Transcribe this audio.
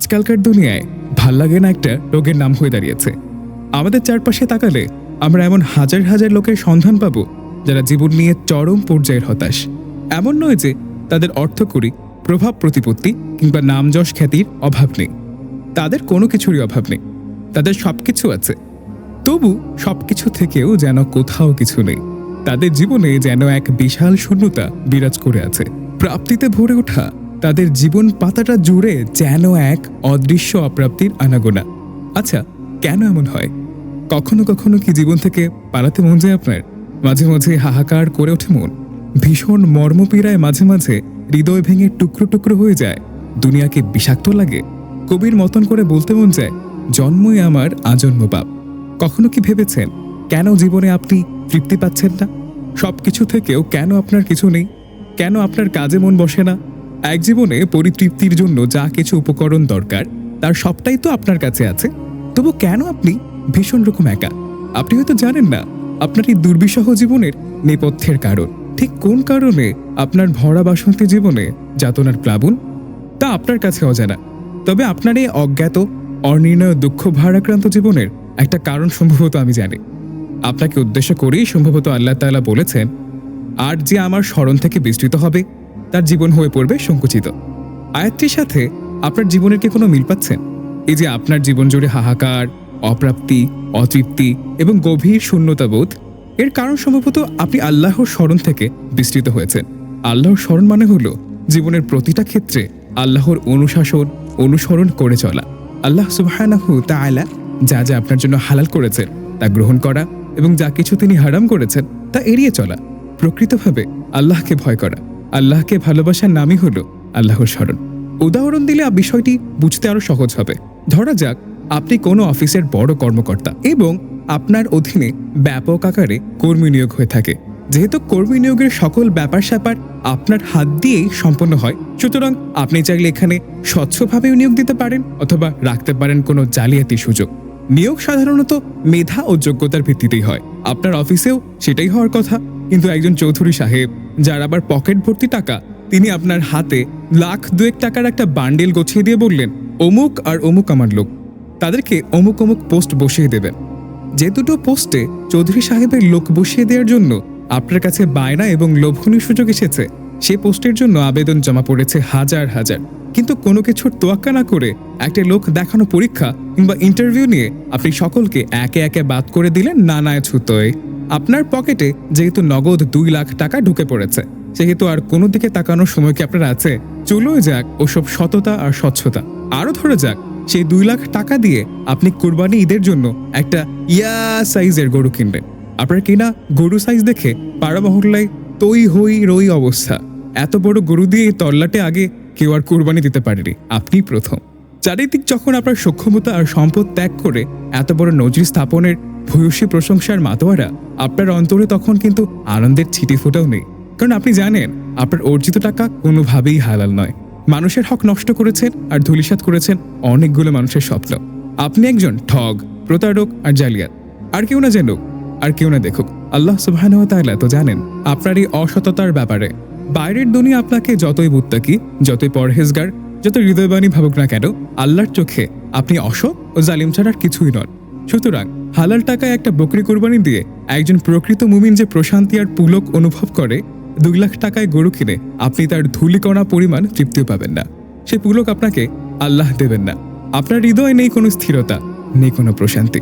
আজকালকার দুনিয়ায় ভালো লাগে না একটা রোগের নাম হয়ে দাঁড়িয়েছে। আমাদের চারপাশে তাকালে আমরা এমন হাজার হাজার লোকের সন্ধান পাব যারা জীবন নিয়ে চরম পর্যায়ের হতাশ। এমন নয় যে তাদের অর্থকরী, প্রভাব প্রতিপত্তি কিংবা নামযশ খ্যাতির অভাব নেই। তাদের কোনো কিছুরই অভাব নেই। তাদের সবকিছু আছে। তবু সবকিছু থেকেও যেন কোথাও কিছু নেই। তাদের জীবনে যেন এক বিশাল শূন্যতা বিরাজ করে আছে। প্রাপ্তিতে ভরে ওঠা তাদের জীবন পাতাটা জুড়ে যেন এক অদৃশ্য অপ্রাপ্তির আনাগোনা। আচ্ছা কেন এমন হয়? কখনো কখনো কি জীবন থেকে পালাতে মন যায় আপনার? মাঝে মাঝে হাহাকার করে ওঠে মন। ভীষণ মর্মপীড়ায় মাঝে মাঝে হৃদয় ভেঙে টুকরো টুকরো হয়ে যায়। দুনিয়াকে বিষাক্ত লাগে। কবির মতন করে বলতে মন যায়, জন্মই আমার আজন্ম বাপ কখনো কি ভেবেছেন, কেন জীবনে আপনি তৃপ্তি পাচ্ছেন না? সব কিছু থেকেও কেন আপনার কিছু নেই? কেন আপনার কাজে মন বসে না? এক জীবনে পরিতৃপ্তির জন্য যা কিছু উপকরণ দরকার, তার সবটাই তো আপনার কাছে আছে। তবু কেন আপনি ভীষণ রকম একা? আপনি হয়তো জানেন না, আপনার এই দুর্বিষহ জীবনের নেপথ্যের কারণ। ঠিক কোন কারণে আপনার ভরা বাসন্তী জীবনে যাতনার প্লাবন? তা আপনার কাছে অজানা। তবে আপনার এই অজ্ঞাত, অনির্ণয়, দুঃখ ভারাক্রান্ত জীবনের একটা কারণ সম্ভবত আমি জানি। আপনাকে উদ্দেশ্য করেই সম্ভবত আল্লাহ তাআলা বলেছেন, আর যে আমার স্মরণ থেকে বিস্তৃত হবে তার জীবন হয়ে পড়বে সংকুচিত। আয়াতটির সাথে আপনার জীবনের কি কোনো মিল পাচ্ছেন এই যে আপনার জীবন জুড়ে হাহাকার, অপ্রাপ্তি, অতৃপ্তি এবং গভীর শূন্যতাবোধ, এর কারণ সম্ভবত আপনি আল্লাহর স্মরণ থেকে বিস্তৃত হয়েছেন। আল্লাহর স্মরণ মানে হলো জীবনের প্রতিটা ক্ষেত্রে আল্লাহর অনুশাসন, অনুসরণ করে চলা। আল্লাহ সুবহানাহু তাআলা যা যা আপনার জন্য হালাল করেছেন, তা গ্রহণ করা এবং যা কিছু তিনি হারাম করেছেন, তা এড়িয়ে চলা। প্রকৃতভাবে আল্লাহকে ভয় করা। আল্লাহকে ভালোবাসার নামই হল আল্লাহর স্মরণ। উদাহরণ দিলে বিষয়টি বুঝতে আরও সহজ হবে। ধরা যাক, আপনি কোনো অফিসের বড় কর্মকর্তা এবং আপনার অধীনে ব্যাপক আকারে কর্মী নিয়োগ হয়ে থাকে। যেহেতু কর্মী নিয়োগের সকল ব্যাপার স্যাপার আপনার হাত দিয়েই সম্পন্ন হয়, সুতরাং আপনি চাইলে এখানে স্বচ্ছভাবেও নিয়োগ দিতে পারেন অথবা রাখতে পারেন কোনো জালিয়াতি সুযোগ। নিয়োগ সাধারণত মেধা ও যোগ্যতার ভিত্তিতেই হয়। আপনার অফিসেও সেটাই হওয়ার কথা, কিন্তু একজন চৌধুরী সাহেব যার আবার পকেট ভর্তি টাকা। তিনি আপনার হাতে লাখ দুয়েক টাকার একটা বান্ডেল গছিয়ে দিয়ে বললেন, অমুক আর অমুক আমার লোক। তাদেরকে অমুক অমুক পোস্ট বসিয়ে দেবেন। যে দুটো পোস্টে চৌধুরী সাহেবের লোক বসিয়ে দেওয়ার জন্য আপনার কাছে বায়না এবং লোভনীয় সুযোগ এসেছে, সে পোস্টের জন্য আবেদন জমা পড়েছে হাজার হাজার। কিন্তু কোনো কিছুর তোয়াক্কা না করে একটা লোক দেখানো পরীক্ষা কিংবা ইন্টারভিউ নিয়ে আপনি সকলকে একে একে বাদ করে দিলেন নানায় ছুতোয়। আপনার পকেটে যেহেতু নগদ দুই লাখ টাকা ঢুকে পড়েছে, সেহেতু আর কোনো দিকে তাকানোর সময় কি আপনার আছে? চলেও যাক ওসব সততা আর স্বচ্ছতা। আরও ধরে যাক, সেই দুই লাখ টাকা দিয়ে আপনি কুরবানি ঈদের জন্য একটা ইয়া সাইজের গরু কিনবেন আপনার কিনা গরু সাইজ দেখে পাড়া তৈ হই রই অবস্থা। এত বড় গরু দিয়ে তল্লাটে আগে কেউ আর কুরবানি দিতে পারেনি, আপনি প্রথম। চারিদিক যখন আপনার সক্ষমতা আর সম্পদ ত্যাগ করে এত বড় নজির স্থাপনের ভূয়সী প্রশংসার মাতোয়ারা আপনার অন্তরে তখন কিন্তু আনন্দের ছিটি ফোটাও নেই। কারণ আপনি জানেন, আপনার অর্জিত টাকা কোনোভাবেই হালাল নয়। মানুষের হক নষ্ট করেছেন আর ধুলিসাৎ করেছেন অনেকগুলো মানুষের স্বপ্ন। আপনি একজন ঠগ, প্রতারক আর জালিয়াত। আর কেউ না জানুক, আর কেউ না দেখুক। আল্লাহ সুবাহান তাআলা তো জানেন, আপনার এই অসততার ব্যাপারে। বাইরের দুনিয়া আপনাকে যতই বুত্তাকি যতই পরহেজগার যত হৃদয়বাণী ভাবুক না কেন, আল্লাহর চোখে আপনি অসৎ ও জালিম ছাড়ার কিছুই নন। সুতরাং হালাল টাকায় একটা বকরি কোরবানি দিয়ে একজন প্রকৃত মুমিন যে প্রশান্তি আর পুলক অনুভব করে, দুই লাখ টাকায় গরু কিনে আপনি তার ধুলিকণা পরিমাণ তৃপ্তিও পাবেন না। সে পুলক আপনাকে আল্লাহ দেবেন না। আপনার হৃদয় নেই কোনো স্থিরতা, নেই কোনো প্রশান্তি।